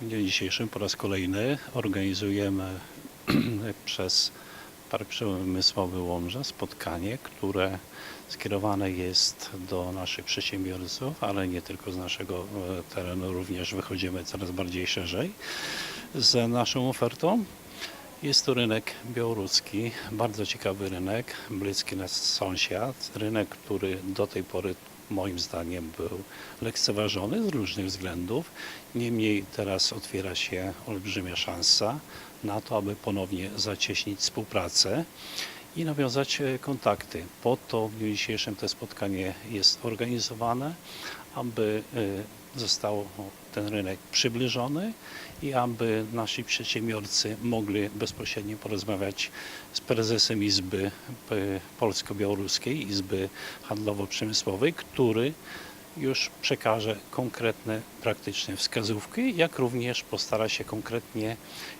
W dniu dzisiejszym po raz kolejny organizujemy przez Park Przemysłowy Łomża spotkanie, które skierowane jest do naszych przedsiębiorców, ale nie tylko z naszego e, terenu, również wychodzimy coraz bardziej szerzej z naszą ofertą. Jest to rynek białoruski, bardzo ciekawy rynek, bliski nas sąsiad, rynek, który do tej pory moim zdaniem był lekceważony z różnych względów. Niemniej teraz otwiera się olbrzymia szansa na to, aby ponownie zacieśnić współpracę i nawiązać e, kontakty. Po to w dniu dzisiejszym to spotkanie jest organizowane, aby e, został ten rynek przybliżony i aby nasi przedsiębiorcy mogli bezpośrednio porozmawiać z prezesem Izby e, Polsko-Białoruskiej, Izby Handlowo-Przemysłowej, który już przekaże konkretne, praktyczne wskazówki, jak również postara się konkretnie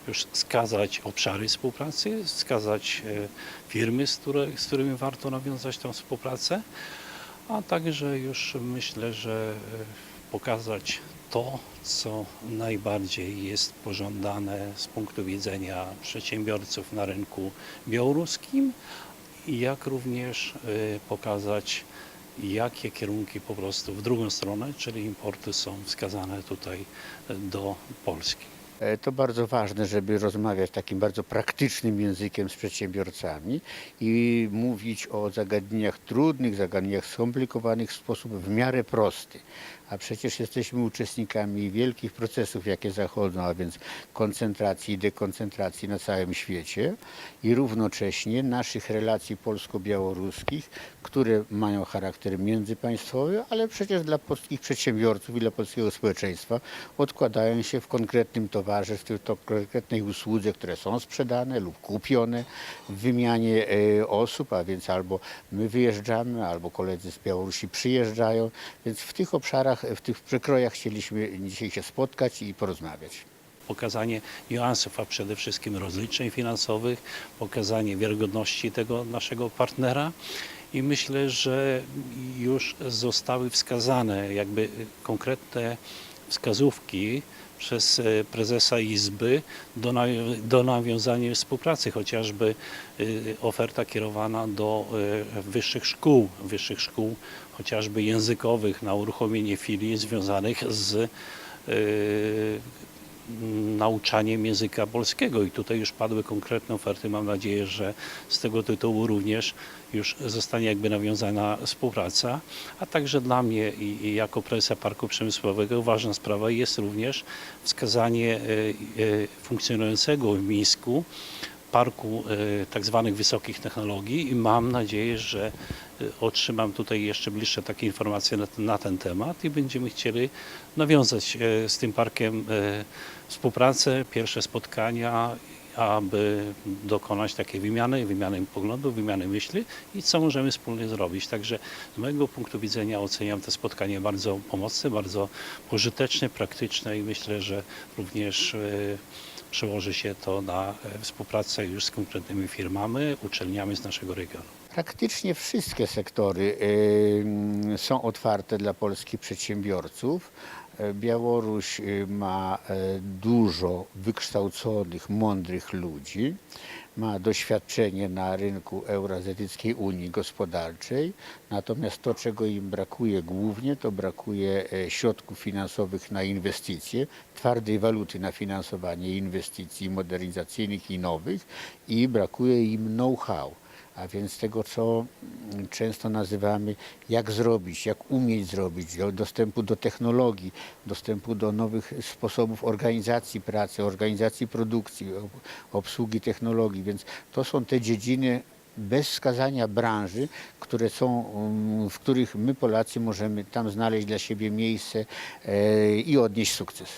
już wskazać obszary współpracy, wskazać e, firmy, z, które, z którymi warto nawiązać tę współpracę, a także już myślę, że e, pokazać to, co najbardziej jest pożądane z punktu widzenia przedsiębiorców na rynku białoruskim, jak również e, pokazać, jakie kierunki po prostu w drugą stronę, czyli importy są wskazane tutaj do Polski. E, To bardzo ważne, żeby rozmawiać takim bardzo praktycznym językiem z przedsiębiorcami i mówić o zagadnieniach trudnych, zagadnieniach skomplikowanych w sposób w miarę prosty. A przecież jesteśmy uczestnikami wielkich procesów, jakie zachodzą, a więc koncentracji i dekoncentracji na całym świecie i równocześnie naszych relacji polsko-białoruskich, które mają charakter międzypaństwowy, ale przecież dla polskich przedsiębiorców i dla polskiego społeczeństwa odkładają się w konkretnym towarze, w tym- to konkretnej usłudze, które są sprzedane lub kupione w wymianie e, osób, a więc albo my wyjeżdżamy, albo koledzy z Białorusi przyjeżdżają, więc w tych obszarach, w tych przekrojach chcieliśmy dzisiaj się spotkać i porozmawiać. Pokazanie niuansów, a przede wszystkim rozliczeń finansowych, pokazanie wiarygodności tego naszego partnera. I myślę, że już zostały wskazane jakby konkretne wskazówki przez e, prezesa Izby do, do nawiązania współpracy, chociażby e, oferta kierowana do e, wyższych szkół, wyższych szkół chociażby językowych na uruchomienie filii związanych z nauczaniem języka polskiego i tutaj już padły konkretne oferty. Mam nadzieję, że z tego tytułu również już zostanie jakby nawiązana współpraca, a także dla mnie i, jako prezesa Parku Przemysłowego ważna sprawa jest również wskazanie e, e, funkcjonującego w Mińsku parku e, tak zwanych wysokich technologii i mam nadzieję, że e, otrzymam tutaj jeszcze bliższe takie informacje na, ten- na ten temat i będziemy chcieli nawiązać e, z tym parkiem współpracę, pierwsze spotkania, aby dokonać takiej wymiany, wymiany poglądów, wymiany myśli i co możemy wspólnie zrobić. Także z mojego punktu widzenia oceniam to spotkanie bardzo pomocne, bardzo pożyteczne, praktyczne i myślę, że również przełoży się to na e, współpracę już z konkretnymi firmami, uczelniami z naszego regionu. Praktycznie wszystkie sektory są otwarte dla polskich przedsiębiorców. E, Białoruś y, ma e, dużo wykształconych, mądrych ludzi, ma doświadczenie na rynku Eurazjatyckiej Unii Gospodarczej, natomiast to, czego im brakuje głównie, to brakuje e, środków finansowych na inwestycje, twardej waluty na finansowanie inwestycji modernizacyjnych i nowych i brakuje im know-how a więc tego, co mm, często nazywamy, jak zrobić, jak umieć zrobić, do, dostępu do technologii, dostępu do nowych sposobów organizacji pracy, organizacji produkcji, ob- obsługi technologii. Więc to są te dziedziny bez wskazania branży, które są, mm, w których my Polacy możemy tam znaleźć dla siebie miejsce e, i odnieść sukces.